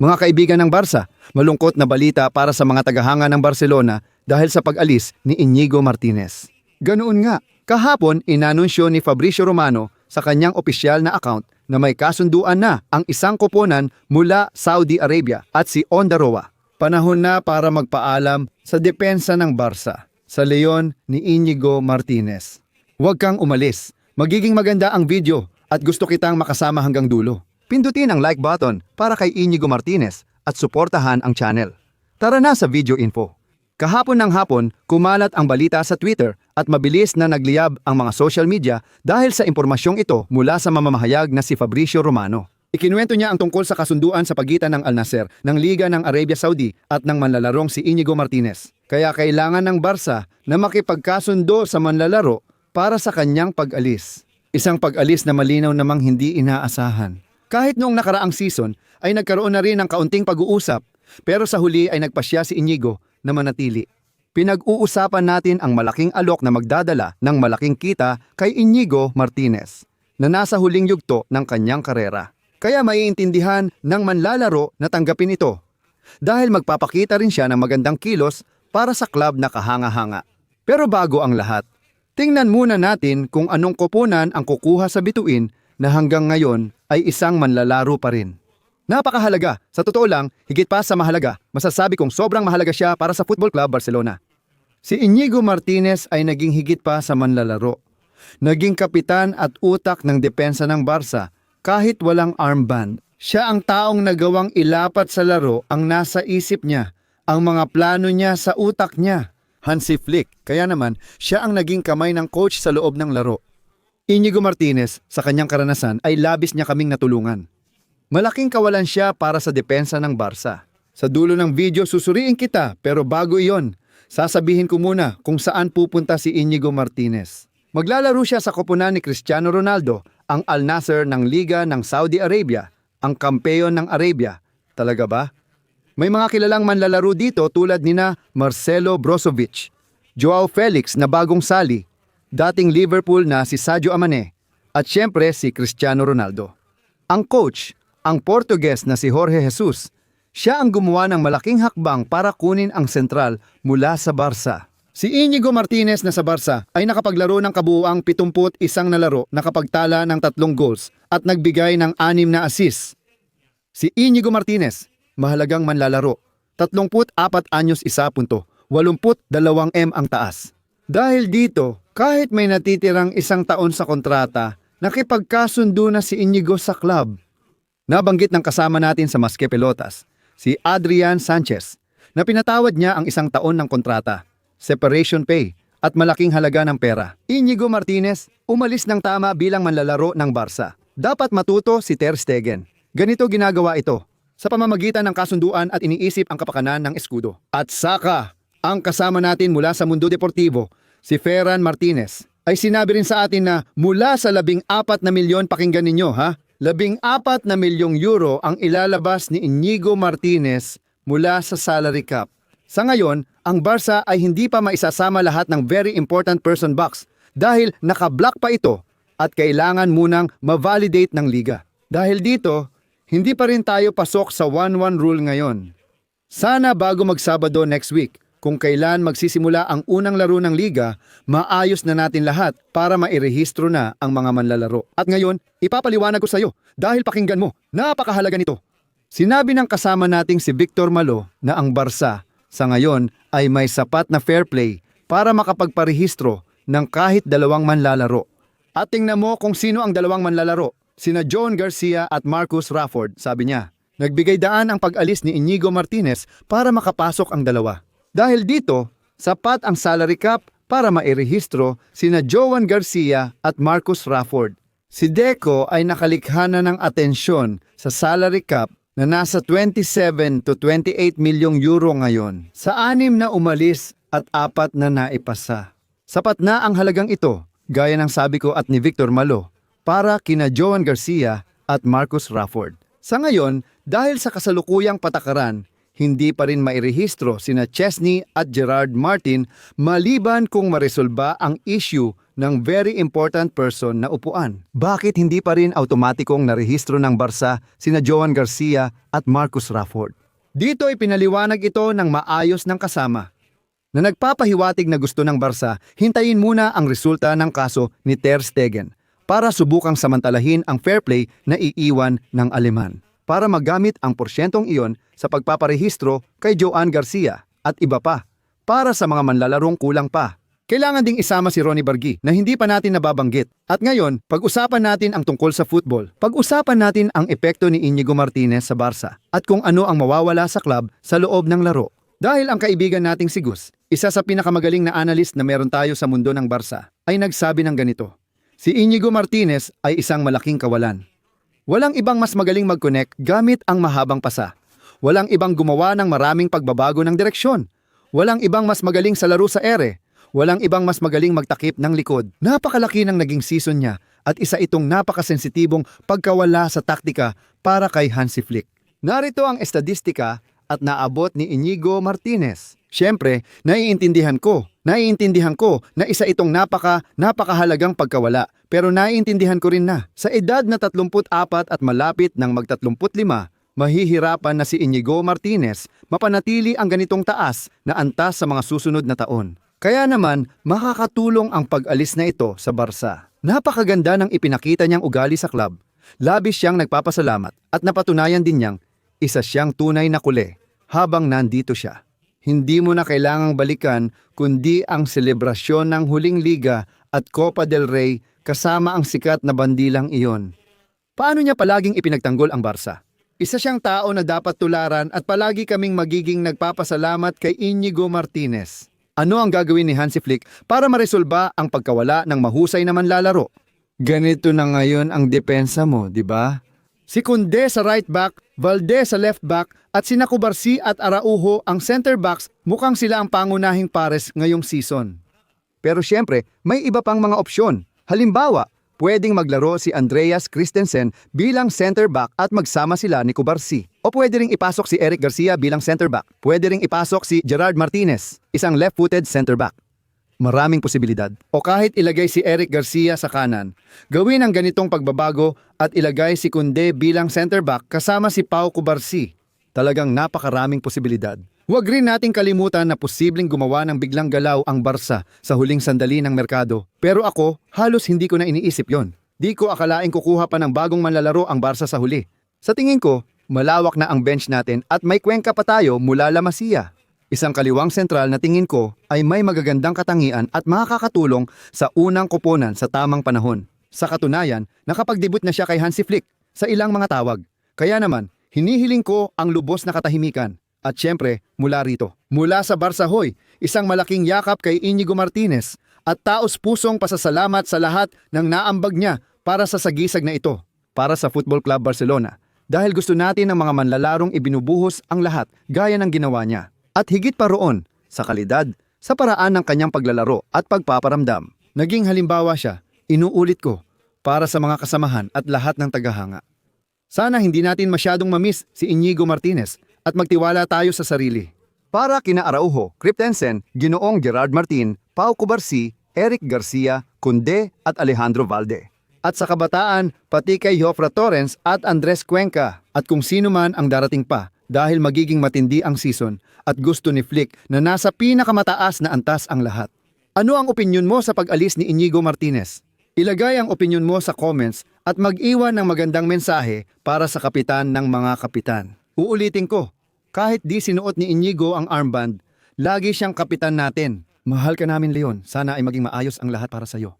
Mga kaibigan ng Barca, malungkot na balita para sa mga tagahanga ng Barcelona dahil sa pag-alis ni Inigo Martinez. Ganoon nga, kahapon inanunsyo ni Fabricio Romano sa kanyang opisyal na account na may kasunduan na ang isang koponan mula Saudi Arabia at si Ondaroa. Panahon na para magpaalam sa depensa ng Barca sa leon ni Inigo Martinez. Huwag kang umalis. Magiging maganda ang video at gusto kitang makasama hanggang dulo. Pindutin ang like button para kay Inigo Martinez at suportahan ang channel. Tara na sa video info. Kahapon ng hapon, kumalat ang balita sa Twitter at mabilis na nagliyab ang mga social media dahil sa impormasyong ito mula sa mamamahayag na si Fabricio Romano. Ikinuwento niya ang tungkol sa kasunduan sa pagitan ng Al Nasser, ng Liga ng Arabia Saudi at ng manlalarong si Inigo Martinez. Kaya kailangan ng Barca na makipagkasundo sa manlalaro para sa kanyang pag-alis. Isang pag-alis na malinaw namang hindi inaasahan. Kahit noong nakaraang season ay nagkaroon na rin ng kaunting pag-uusap pero sa huli ay nagpasya si Inigo na manatili. Pinag-uusapan natin ang malaking alok na magdadala ng malaking kita kay Inigo Martinez na nasa huling yugto ng kanyang karera. Kaya maiintindihan ng manlalaro na tanggapin ito dahil magpapakita rin siya ng magandang kilos para sa club na kahanga-hanga. Pero bago ang lahat, tingnan muna natin kung anong koponan ang kukuha sa bituin na hanggang ngayon ay isang manlalaro pa rin. Napakahalaga. Sa totoo lang, higit pa sa mahalaga, masasabi kong sobrang mahalaga siya para sa Football Club Barcelona. Si Inigo Martinez ay naging higit pa sa manlalaro. Naging kapitan at utak ng depensa ng Barca kahit walang armband. Siya ang taong nagawang ilapat sa laro ang nasa isip niya, ang mga plano niya sa utak niya. Hansi Flick, kaya naman siya ang naging kamay ng coach sa loob ng laro. Inigo Martinez, sa kanyang karanasan ay labis niya kaming natulungan. Malaking kawalan siya para sa depensa ng Barca. Sa dulo ng video susuriin kita pero bago iyon, sasabihin ko muna kung saan pupunta si Inigo Martinez. Maglalaro siya sa koponan ni Cristiano Ronaldo, ang Al Nasser ng Liga ng Saudi Arabia, ang kampeyon ng Arabia. Talaga ba? May mga kilalang manlalaro dito tulad nina Marcelo Brozovic, Joao Felix na bagong sali, dating Liverpool na si Sadio Amane, at syempre si Cristiano Ronaldo. Ang coach, ang Portuguese na si Jorge Jesus, siya ang gumawa ng malaking hakbang para kunin ang sentral mula sa Barca. Si Inigo Martinez na sa Barca ay nakapaglaro ng kabuuang 71 na laro nakapagtala ng tatlong goals at nagbigay ng anim na assists. Si Inigo Martinez, mahalagang manlalaro. 34 anyos isa punto, 82 M ang taas. Dahil dito, kahit may natitirang isang taon sa kontrata, nakipagkasundo na si Inigo sa club. Nabanggit ng kasama natin sa Maske Pelotas, si Adrian Sanchez, na pinatawad niya ang isang taon ng kontrata, separation pay, at malaking halaga ng pera. Inigo Martinez, umalis ng tama bilang manlalaro ng Barca. Dapat matuto si Ter Stegen. Ganito ginagawa ito, sa pamamagitan ng kasunduan at iniisip ang kapakanan ng eskudo. At saka, ang kasama natin mula sa mundo deportivo, si Ferran Martinez, ay sinabi rin sa atin na mula sa labing apat na milyon pakinggan ninyo ha, labing apat na milyong euro ang ilalabas ni Inigo Martinez mula sa salary cap. Sa ngayon, ang Barca ay hindi pa maisasama lahat ng very important person box dahil nakablock pa ito at kailangan munang ma-validate ng liga. Dahil dito, hindi pa rin tayo pasok sa 1-1 rule ngayon. Sana bago magsabado next week, kung kailan magsisimula ang unang laro ng liga, maayos na natin lahat para mairehistro na ang mga manlalaro. At ngayon, ipapaliwanag ko sa iyo dahil pakinggan mo, napakahalaga nito. Sinabi ng kasama nating si Victor Malo na ang Barca sa ngayon ay may sapat na fair play para makapagparehistro ng kahit dalawang manlalaro. At tingnan mo kung sino ang dalawang manlalaro, sina John Garcia at Marcus Rafford, sabi niya. Nagbigay daan ang pag-alis ni Inigo Martinez para makapasok ang dalawa. Dahil dito, sapat ang salary cap para mairehistro sina Joan Garcia at Marcus Rafford. Si Deco ay nakalikha na ng atensyon sa salary cap na nasa 27 to 28 milyong euro ngayon sa anim na umalis at apat na naipasa. Sapat na ang halagang ito, gaya ng sabi ko at ni Victor Malo, para kina Joan Garcia at Marcus Rafford. Sa ngayon, dahil sa kasalukuyang patakaran, hindi pa rin mairehistro sina Chesney at Gerard Martin maliban kung maresolba ang issue ng very important person na upuan. Bakit hindi pa rin automatikong narehistro ng Barca sina Joan Garcia at Marcus Rafford? Dito ay pinaliwanag ito ng maayos ng kasama na nagpapahiwatig na gusto ng Barca, hintayin muna ang resulta ng kaso ni Ter Stegen para subukang samantalahin ang fair play na iiwan ng Aleman para magamit ang porsyentong iyon sa pagpaparehistro kay Joan Garcia at iba pa para sa mga manlalarong kulang pa. Kailangan ding isama si Ronnie Bargi na hindi pa natin nababanggit. At ngayon, pag-usapan natin ang tungkol sa football. Pag-usapan natin ang epekto ni Inigo Martinez sa Barca at kung ano ang mawawala sa club sa loob ng laro. Dahil ang kaibigan nating si Gus, isa sa pinakamagaling na analyst na meron tayo sa mundo ng Barca, ay nagsabi ng ganito. Si Inigo Martinez ay isang malaking kawalan. Walang ibang mas magaling mag-connect gamit ang mahabang pasa. Walang ibang gumawa ng maraming pagbabago ng direksyon. Walang ibang mas magaling sa laro sa ere. Walang ibang mas magaling magtakip ng likod. Napakalaki ng naging season niya at isa itong napakasensitibong pagkawala sa taktika para kay Hansi Flick. Narito ang estadistika at naabot ni Inigo Martinez. Siyempre, naiintindihan ko. Naiintindihan ko na isa itong napaka, napakahalagang pagkawala. Pero naiintindihan ko rin na, sa edad na 34 at malapit ng mag-35, mahihirapan na si Inigo Martinez mapanatili ang ganitong taas na antas sa mga susunod na taon. Kaya naman, makakatulong ang pag-alis na ito sa Barca. Napakaganda ng ipinakita niyang ugali sa club. Labis siyang nagpapasalamat at napatunayan din niyang isa siyang tunay na kule habang nandito siya. Hindi mo na kailangang balikan kundi ang selebrasyon ng huling liga at Copa del Rey kasama ang sikat na bandilang iyon. Paano niya palaging ipinagtanggol ang Barca? Isa siyang tao na dapat tularan at palagi kaming magiging nagpapasalamat kay Inigo Martinez. Ano ang gagawin ni Hansi Flick para maresolba ang pagkawala ng mahusay na manlalaro? Ganito na ngayon ang depensa mo, di ba? Si Kunde sa right back, Valdez sa left back at si Nakubarsi at Araujo ang center backs mukhang sila ang pangunahing pares ngayong season. Pero siyempre, may iba pang mga opsyon. Halimbawa, pwedeng maglaro si Andreas Christensen bilang center back at magsama sila ni Kubarsi. O pwede ring ipasok si Eric Garcia bilang center back. Pwede ring ipasok si Gerard Martinez, isang left-footed center back. Maraming posibilidad. O kahit ilagay si Eric Garcia sa kanan, gawin ang ganitong pagbabago at ilagay si Kunde bilang center back kasama si Pau Kubarsi. Talagang napakaraming posibilidad. Huwag rin nating kalimutan na posibleng gumawa ng biglang galaw ang Barca sa huling sandali ng merkado. Pero ako, halos hindi ko na iniisip yon. Di ko akalaing kukuha pa ng bagong manlalaro ang Barca sa huli. Sa tingin ko, malawak na ang bench natin at may kwengka pa tayo mula La Masia. Isang kaliwang sentral na tingin ko ay may magagandang katangian at makakatulong sa unang koponan sa tamang panahon. Sa katunayan, nakapag-debut na siya kay Hansi Flick sa ilang mga tawag. Kaya naman, hinihiling ko ang lubos na katahimikan. At syempre, mula rito. Mula sa Barsahoy, isang malaking yakap kay Inigo Martinez at taos pusong pasasalamat sa lahat ng naambag niya para sa sagisag na ito. Para sa Football Club Barcelona. Dahil gusto natin ng mga manlalarong ibinubuhos ang lahat gaya ng ginawa niya. At higit pa roon, sa kalidad, sa paraan ng kanyang paglalaro at pagpaparamdam. Naging halimbawa siya, inuulit ko, para sa mga kasamahan at lahat ng tagahanga. Sana hindi natin masyadong mamiss si Inigo Martinez at magtiwala tayo sa sarili. Para kina Araujo, Christensen, Ginoong Gerard Martin, Pau Cubarsi, Eric Garcia, Kunde at Alejandro Valde. At sa kabataan, pati kay Jofra Torrens at Andres Cuenca at kung sino man ang darating pa dahil magiging matindi ang season at gusto ni Flick na nasa pinakamataas na antas ang lahat. Ano ang opinyon mo sa pag-alis ni Inigo Martinez? Ilagay ang opinyon mo sa comments at mag-iwan ng magandang mensahe para sa kapitan ng mga kapitan. Uulitin ko, kahit di sinuot ni Inigo ang armband, lagi siyang kapitan natin. Mahal ka namin Leon, sana ay maging maayos ang lahat para sa iyo.